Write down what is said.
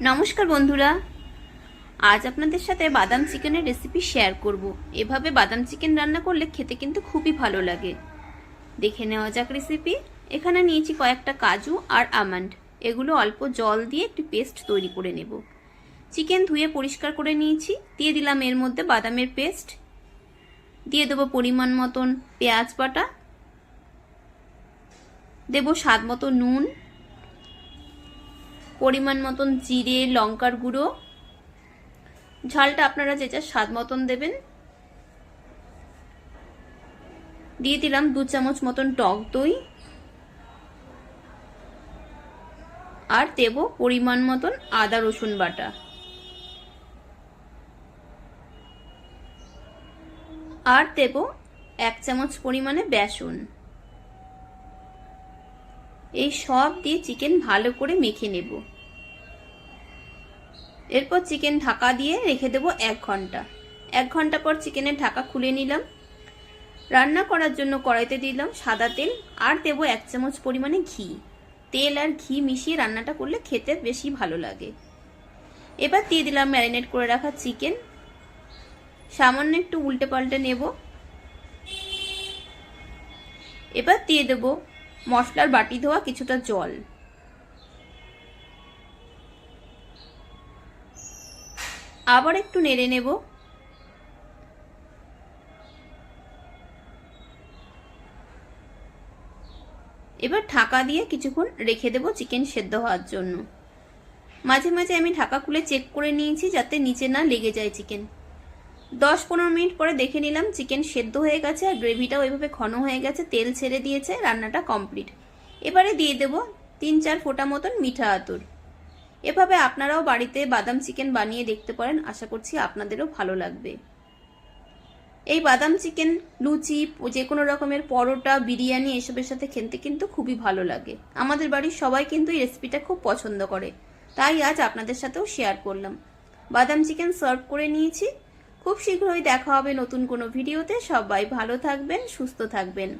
নমস্কার বন্ধুরা। আজ আপনাদের সাথে বাদাম চিকেনের রেসিপি শেয়ার করব। এভাবে বাদাম চিকেন রান্না করলে খেতে কিন্তু খুবই ভালো লাগে। দেখে নেওয়া যাক রেসিপি এখানে নিয়েছি কয়েকটা কাজু আর আমন্ড এগুলো অল্প জল দিয়ে একটি পেস্ট তৈরি করে নেব। চিকেন ধুয়ে পরিষ্কার করে নিয়েছি। দিয়ে দিলাম এর মধ্যে বাদামের পেস্ট দিয়ে দেবো পরিমাণ মতন পেঁয়াজ বাটা। দেবো স্বাদ মতো নুন। পরিমাণ মতন জিরে, লঙ্কার গুঁড়ো। ঝালটা আপনারা যে যার স্বাদ মতন দেবেন। দিয়ে দিলাম দু চামচ মতন টক দই। আর দেব পরিমাণ মতন আদা, রসুন বাটা। আর দেব এক চামচ পরিমাণে বেসন। এই সব দিয়ে চিকেন ভালো করে মেখে নেব। এরপর চিকেন ঢাকা দিয়ে রেখে দেব এক ঘণ্টা। এক ঘণ্টা পর চিকেনের ঢাকা খুলে নিলাম। রান্না করার জন্য কড়াইতে দিলাম সাদা তেল আর দেব এক চামচ পরিমাণে ঘি। তেল আর ঘি মিশিয়ে রান্নাটা করলে খেতে বেশি ভালো লাগে। এবার দিয়ে দিলাম ম্যারিনেট করে রাখা চিকেন। সামান্য একটু উল্টে পাল্টে নেব। এবার দিয়ে দেবো মশলার বাটি ধোয়া, কিছুটা জল। আবার একটু নেড়ে নেব। এবার ঢাকা দিয়ে কিছুক্ষণ রেখে দেব চিকেন সেদ্ধ হওয়ার জন্য। মাঝে মাঝে আমি ঢাকা খুলে চেক করে নিয়েছি যাতে নিচে না লেগে যায় চিকেন দশ পনেরো মিনিট পরে দেখে নিলাম চিকেন সেদ্ধ হয়ে গেছে আর গ্রেভিটাও ওইভাবে ঘন হয়ে গেছে, তেল ছেড়ে দিয়েছে, রান্নাটা কমপ্লিট। এবারে দিয়ে দেব তিন চার ফোঁটা মতন মিঠা আতর। এভাবে আপনারাও বাড়িতে বাদাম চিকেন বানিয়ে দেখতে পারেন, আশা করছি আপনাদেরও ভালো লাগবে। এই বাদাম চিকেন, লুচি, যে কোনো রকমের পরোটা, বিরিয়ানি এসবের সাথে খেতে কিন্তু খুবই ভালো লাগে। আমাদের বাড়ির সবাই কিন্তু এই রেসিপিটা খুব পছন্দ করে। তাই আজ আপনাদের সাথেও শেয়ার করলাম। বাদাম চিকেন সার্ভ করে নিয়েছি। খুব শীঘ্রই দেখা হবে নতুন কোনো ভিডিওতে। সবাই ভালো থাকবেন সুস্থ থাকবেন।